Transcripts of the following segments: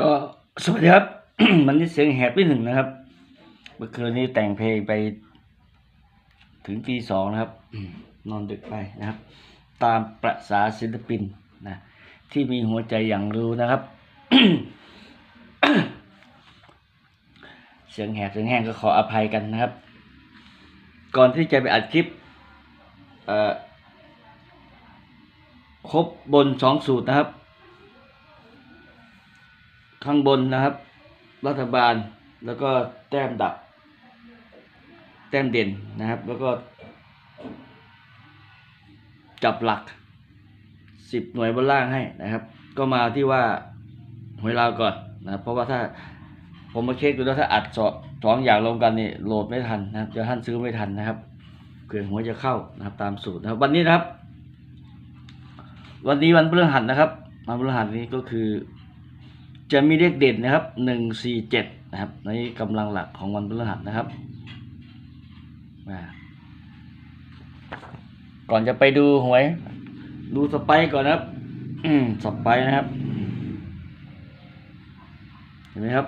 ก็สวัสดีครับ วันนี้เสียงแหบนิดหนึ่งนะครับ เมื่อคืนนี้แต่งเพลงไปถึงตีสองนะครับ นอนดึกไปนะครับ ตามประษาศิลปินนะที่มีหัวใจอย่างรู้นะครับ เสียงแหบเสียงแห้งก็ขออภัยกันนะครับ ก่อนที่จะไปอัดคลิปครบบนสองสูตรนะครับ ข้างบนนะครับ รัฐบาลแล้วก็แต้มดับ แต้มเด่นนะครับ แล้วก็ จับหลักสิบหน่วยบนล่างให้นะครับ ก็มาที่ว่าหวยลาวก่อนนะครับเพราะว่าถ้าผมมาเช็คดูแล้วถ้าอัดสอสองอย่างรวมกันนี่โหลดไม่ทันนะครับเดี๋ยวท่านซื้อไม่ทันนะครับเผื่อหัวจะเข้านะครับ ตามสูตรนะครับ วันนี้นะครับ วันนี้วันพฤหัสนะครับวันพฤหัสนี้ก็คือ จะมีเลขเด่นนะครับหนึ่งสี่เจ็ดนะครับในกำลังหลักของวันพฤหัสนะครับก่อนจะไปดูหวย ดูสไปก่อนนะครับสไปนะครับ เห็นไหมครับ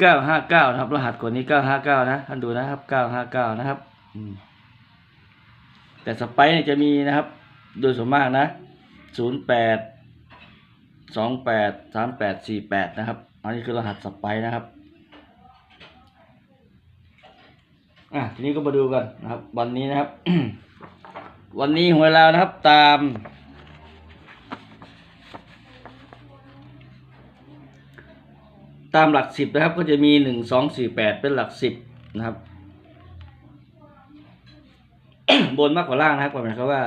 เก้าห้าเก้านะครับ รหัสกว่านี้เก้าห้าเก้านะท่านดูนะครับเก้าห้าเก้านะครับแต่สไปเนี่ยจะมีนะครับ โดยส่วนมากนะศูนย์แปดสองแปดสามแปดสี่แปดนะครับ อันนี้คือรหัสสไปร์นะครับอะทีนี้ก็มาดูกันนะครับ วันนี้นะครับ วันนี้หวยลาวนะครับตามตามหลักสิบนะครับก็จะมีหนึ่งสองสี่แปดเป็นหลักสิบนะครับ บนมากกว่าล่างนะครับหมายความว่า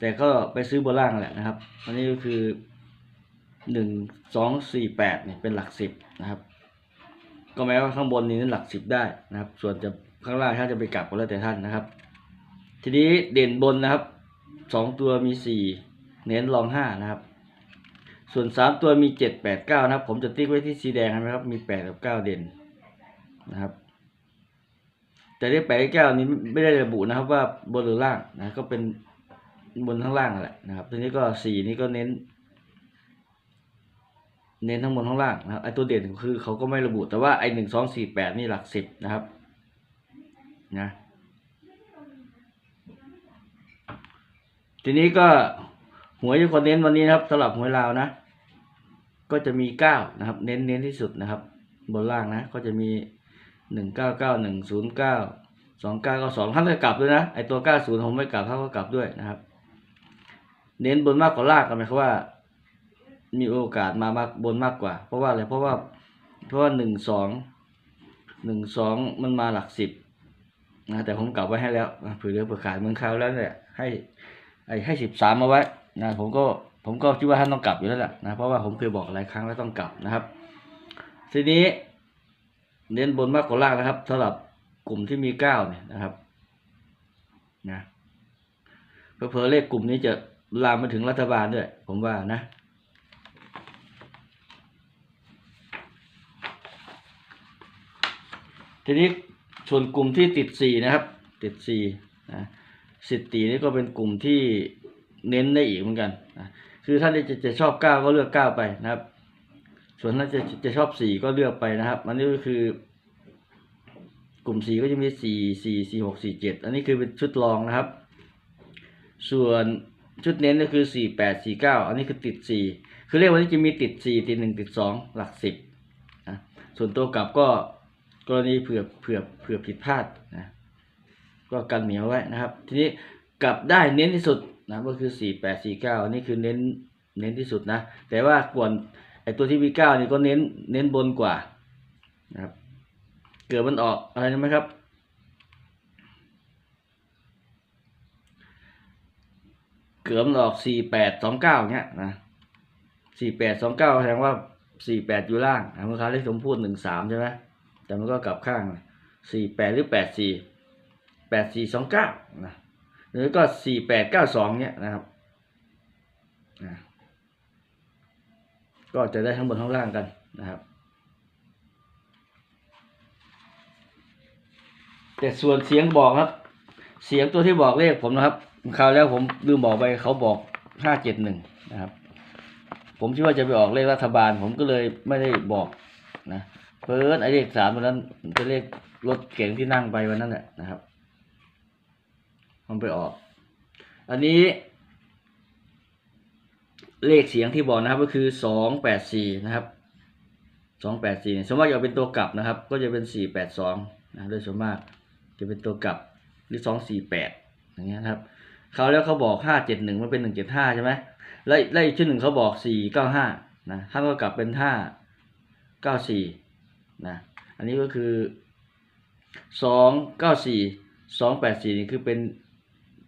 แต่ก็ไปซื้อบนล่างแหละนะครับอันนี้ก็คือหนึ่งสองสี่แปดเนี่ยเป็นหลักสิบนะครับ ก็แม้ว่าข้างบนนี้นั้นหลักสิบได้นะครับ ส่วนจะข้างล่างถ้าจะไปกลับก็แล้วแต่ท่านนะครับ ทีนี้เด่นบนนะครับสองตัวมีสี่เน้นรองห้านะครับ ส่วนสามตัวมีเจ็ดแปดเก้านะครับ ผมจะติ๊กไว้ที่สีแดงนะครับ มีแปดกับเก้าเด่นนะครับ แต่เลขแปดกับเก้านี้ไม่ได้ระบุนะครับว่าบนหรือล่างนะก็เป็น บนข้างล่างแหละนะครับทีนี้ก็สี่นี้ก็เน้น เน้นทั้งบนทั้งล่างนะครับไอตัวเด่นคือเขาก็ไม่ระบุแต่ว่าไอหนึ่งสองสี่แปดนี่หลักสิบนะครับนะทีนี้ก็หวยที่คนเน้นวันนี้นะครับสำหรับหวยลาวนะ ก็จะมีเก้านะครับ เน้นเน้นที่สุดนะครับ บนล่างนะ ก็จะมีหนึ่งเก้าเก้าหนึ่งศูนย์เก้าสองเก้าเก้าสองท่านจะกลับด้วยนะไอตัวเก้าศูนย์ผมไม่กลับท่านก็กลับด้วยนะครับ เน้นบนมากกว่าล่างก็หมายความว่า มีโอกาสมามากบนมากกว่า เพราะว่าอะไรเพราะว่า เพราะว่าหนึ่งสองหนึ่งสองมันมาหลักสิบนะแต่ผมกลับไว้ให้แล้วเผื่อเลือเผื่อขาดเมืองคราวแล้วเนี่ยให้ไอ้ให้สิบสามมาไว้นะผมก็ผมก็คิดว่าท่านต้องกลับอยู่แล้วแหละนะเพราะว่าผมเคยบอกหลายครั้งแล้วต้องกลับนะครับ ทีนี้ เน้นบนมากกว่าล่างนะครับสำหรับกลุ่มที่มีเก้าเนี่ยนะครับนะเพอเพอเลขกลุ่มนี้จะ ลามมาถึงรัฐบาลด้วย ผมว่านะ ทีนี้ส่วนกลุ่มที่ติดสี่นะครับ ติดสี่นะสิทตีนี่ก็เป็นกลุ่มที่เน้นได้อีกเหมือนกันนะคือท่านจะจะชอบเก้าก็เลือกเก้าไปนะครับ ส่วนท่านจะจะชอบสี่ก็เลือกไปนะครับอันนี้ก็คือกลุ่มสี่ก็จะมีสี่สี่สี่หกสี่เจ็ดอันนี้คือเป็นชุดรองนะครับ ส่วน ชุดเน้นก็คือสี่แปดสี่เก้าอันนี้คือติดสี่คือเลขวันนี้จะมีติดสี่ติดหนึ่งติดสองหลักสิบนะส่วนตัวกลับก็กรณีเผื่อเผื่อเผื่อผิดพลาดนะก็กันเหนียวไว้นะครับ ทีนี้กลับได้เน้นที่สุดนะก็คือสี่แปดสี่เก้าอันนี้คือเน้นเน้นที่สุดนะ แต่ว่าก่วนไอตัวที่มีเก้านี่ก็เน้นเน้นบนกว่านะครับเกิดมันออกอะไรนะครับ เกือบมันออกสี่แปดสองเก้าเนี้ยนะสี่แปดสองเก้าแสดงว่าสี่แปดอยู่ล่างนะเมื่อคราวที่ผมพูดหนึ่งสามใช่ไหมแต่มันก็กลับข้างสี่แปดหรือแปดสี่แปดสี่สองเก้านะหรือก็สี่แปดเก้าสองเนี้ยนะครับนะก็จะได้ทั้งบนทั้งล่างกันนะครับแต่ส่วนเสียงบอกครับ เสียงตัวที่บอกเลขผมนะครับ คราวแล้วผมลืมบอกไปเขาบอกห้าเจ็ดหนึ่งนะครับ ผมคิดว่าจะไปออกเลขรัฐบาล ผมก็เลยไม่ได้บอกนะเพิ่นไอเลขสามวันนั้นเป็นเลขรถเก๋งที่นั่งไปวันนั้นแหละนะครับ มันไปออก อันนี้เลขเสียงที่บอกนะครับก็คือสองแปดสี่นะครับสองแปดสี่สมมติจะเป็นตัวกลับนะครับ ก็จะเป็นสี่แปดสองนะโดยส่วนมากจะเป็นตัวกลับหรือสองสี่แปดอย่างเงี้ยนะครับ เขาแล้วเขาบอกห้าเจ็ดหนึ่งมันเป็นหนึ่งเจ็ดห้าใช่ไหมแล้วแล้วอีกชื่อหนึ่งเขาบอกสี่เก้าห้านะท่านก็กลับเป็นห้าเก้าสี่นะอันนี้ก็คือสองเก้าสี่สองแปดสี่นี่คือเป็น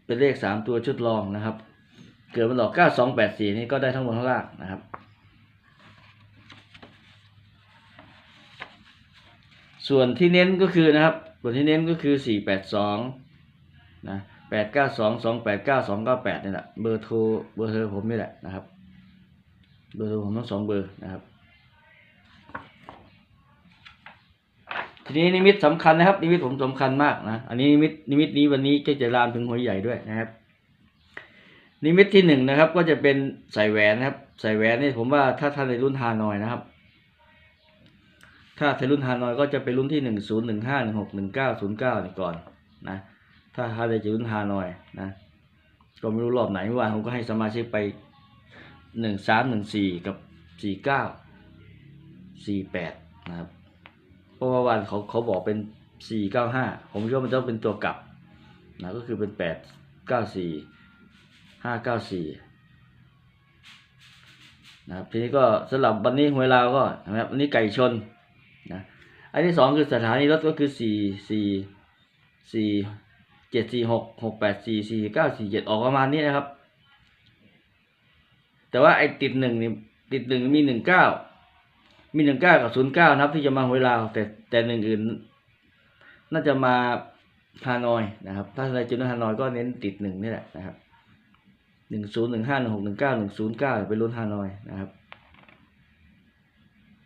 เป็นเลขสามตัวชุดรองนะครับ เกิดมันออกเก้าสองแปดสี่นี่ก็ได้ทั้งหมดทั้งล่างนะครับส่วนที่เน้นก็คือนะครับ ส่วนที่เน้นก็คือสี่แปดสองนะ แปดเก้าสองสองแปดเก้าสองเก้าแปดนี่แหละเบอร์โทรเบอร์โทรผมนี่แหละนะครับ เบอร์โทรผมทั้งสองเบอร์นะครับ ทีนี้นิมิตสำคัญนะครับ นิมิตผมสำคัญมากนะอันนี้นิมิตนิมิตนี้วันนี้ก็จะลามถึงหัวใหญ่ด้วยนะครับ นิมิตที่หนึ่งนะครับ ก็จะเป็นใส่แหวนนะครับ ใส่แหวนนี่ผมว่าถ้าท่านในรุ่นฮานอยนะครับถ้าในรุ่นฮานอยก็จะเป็นรุ่นที่หนึ่งศูนย์หนึ่งห้าหนึ่งหกหนึ่งเก้าศูนย์เก้านี่ก่อนนะ ถ้าถ้าในรุ่นฮานอยนะก็ไม่รู้รอบไหนเมื่อวานผมก็ให้สมาชิกไปหนึ่งสามหนึ่งสี่กับสี่เก้าสี่แปดนะครับ เพราะว่าวันเขาเขาบอกเป็นสี่เก้าห้าผมคิดว่ามันต้องเป็นตัวกลับนะก็คือเป็นแปดเก้าสี่ห้าเก้าสี่นะครับทีนี้ก็สำหรับวันนี้หวยลาวก็นะครับวันนี้ไก่ชนนะอันที่สองคือสถานีรถก็คือสี่สี่สี่ เจ็ดสี่หกหกแปดสี่สี่เก้าสี่เจ็ดออกประมาณนี้นะครับ แต่ว่าไอ้ติดหนึ่งนี่ติดหนึ่งมีหนึ่งเก้ามีหนึ่งเก้ากับศูนย์เก้านับที่จะมาหวยลาวแต่แต่หนึ่งอื่น น่าจะมาฮานอยนะครับ ถ้าในจุดฮานอยก็เน้นติดหนึ่งนี่แหละนะครับหนึ่งศูนย์หนึ่งห้าหนึ่งหกหนึ่งเก้าหนึ่งศูนย์เก้าเป็นรุ่นฮานอยนะครับ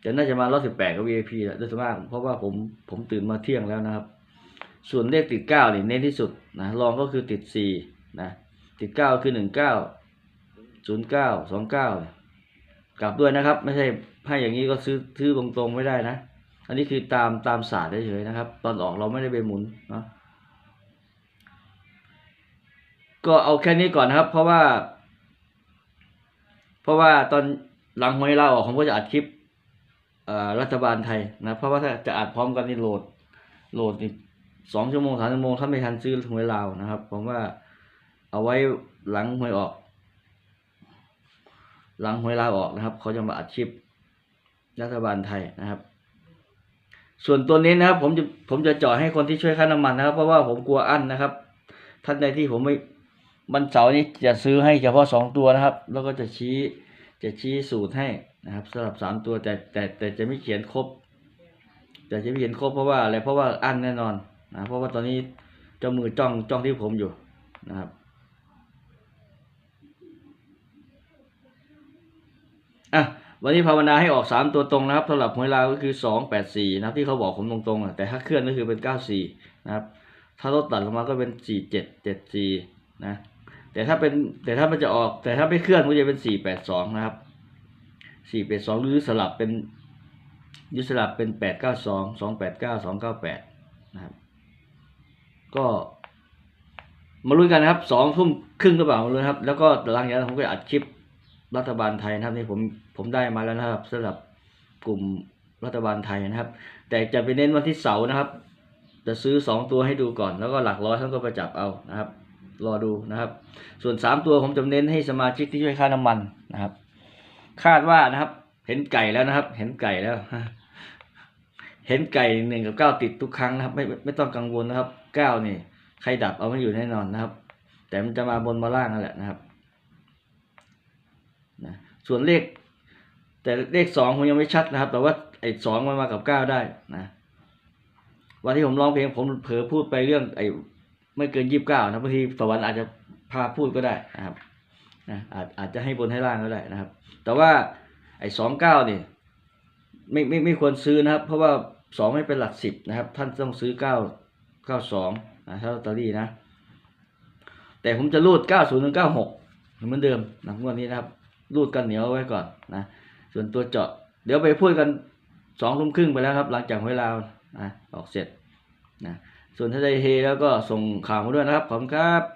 แต่น่าจะมารอบสิบแปดกับ VIP แหละโดยส่วนมากเพราะว่าผมผมตื่นมาเที่ยงแล้วนะครับ ส่วนเลขติดเก้านี่เน้นที่สุดนะรองก็คือติดสี่นะติดเก้าคือหนึ่งเก้าศูนย์เก้าสองเก้ากลับด้วยนะครับ ไม่ใช่ให้อย่างนี้ก็ซื้อซื้อตรงๆไม่ได้นะ อันนี้คือตามตามศาสตร์เฉยๆนะครับ ตอนออกเราไม่ได้ไปหมุนเนาะก็เอาแค่นี้ก่อนนะครับ เพราะว่า เพราะว่าตอนหลังหวยเราออกผมก็จะอัดคลิปอ่อรัฐบาลไทยนะ เพราะว่าถ้าจะอัดพร้อมกันนี่โหลดโหลดนี่ สองชั่วโมงสามชั่วโมงถ้าไม่ทันซื้อหวยลาวนะครับ ผมว่าเอาไว้หลังหวยออก หลังหวยลาวออกนะครับ เขาจะมาอัดคลิปรัฐบาลไทยนะครับ ส่วนตัวนี้นะครับ ผมจะผมจะจาะให้คนที่ช่วยค่าน้ำมันนะครับ เพราะว่าผมกลัวอั้นนะครับ ท่านใดที่ผมไม่วันเสาร์นี้จะซื้อให้เฉพาะสองตัวนะครับ แล้วก็จะชี้จะชี้สูตรให้นะครับสำหรับสามตัวแต่แต่แต่จะไม่เขียนครบแต่จะไม่เขียนครบเพราะว่าอะไรเพราะว่าอั้นแน่นอน นะเพราะว่าตอนนี้เจ้ามือจ้องจ้องที่ผมอยู่นะครับ อะวันนี้ภาวนาให้ออกสามตัวตรงนะครับสำหรับหวยลาวก็คือสองแปดสี่นะครับที่เขาบอกผมตรงๆอะแต่ถ้าเคลื่อนก็คือเป็นเก้าสี่นะครับ ถ้าลดตัดลงมาก็เป็นสี่เจ็ดเจ็ดสี่นะแต่ถ้าเป็นแต่ถ้ามันจะออก แต่ถ้าไม่เคลื่อนก็จะเป็นสี่แปดสองนะครับสี่แปดสองหรือสลับเป็นหรือสลับเป็นแปดเก้าสองสองแปดเก้าสองเก้าแปดนะครับ ก็มาลุ้นกันนะครับสองทุ่มครึ่งหรือเปล่ามาลุ้นครับ แล้วก็หลังจากนั้นผมก็อัดคลิปรัฐบาลไทยนะครับนี่ผมผมได้มาแล้วนะครับสำหรับกลุ่มรัฐบาลไทยนะครับ แต่จะไปเน้นวันที่เสาร์นะครับ จะซื้อสองตัวให้ดูก่อน แล้วก็หลักร้อยท่านก็ไปจับเอานะครับ รอดูนะครับ ส่วนสามตัวผมจะเน้นให้สมาชิกที่ช่วยค่าน้ำมันนะครับ คาดว่านะครับ เห็นไก่แล้วนะครับ เห็นไก่แล้ว เห็นไก่หนึ่งกับเก้าติดทุกครั้งนะครับ ไม่ไม่ต้องกังวลนะครับ เก้านี่ใครดับเอาไม่อยู่แน่นอนนะครับ แต่มันจะมาบนมาล่างนั่นแหละนะครับนะส่วนเลข แต่เลขสองผมยังไม่ชัดนะครับ แต่ว่าไอ้สองมันมากับเก้าได้นะวันที่ผมร้องเพลงผมเผลอพูดไปเรื่องไอ้ไม่เกินยี่สิบเก้านะบางทีสวรรค์อาจจะพาพูดก็ได้นะครับนะอาจอาจจะให้บนให้ล่างก็ได้นะครับ แต่ว่าไอ้สองเก้านี่ไม่ไม่ไม่ควรซื้อนะครับ เพราะว่าสองไม่เป็นหลักสิบนะครับ ท่านต้องซื้อเก้า เก้าสองนะถ้าลอตเตอรี่นะ แต่ผมจะรูดเก้าศูนย์ถึงเก้าหกเหมือนเดิมนะงวดนี้นะครับ รูดกันเหนียวไว้ก่อนนะ ส่วนตัวเจาะ เดี๋ยวไปพูดกันสองทุ่มครึ่งไปแล้วครับ หลังจากเวลานะออกเสร็จนะส่วนถ้าใดเฮแล้วก็ส่งข่าวมาด้วยนะครับ ขอบคุณครับ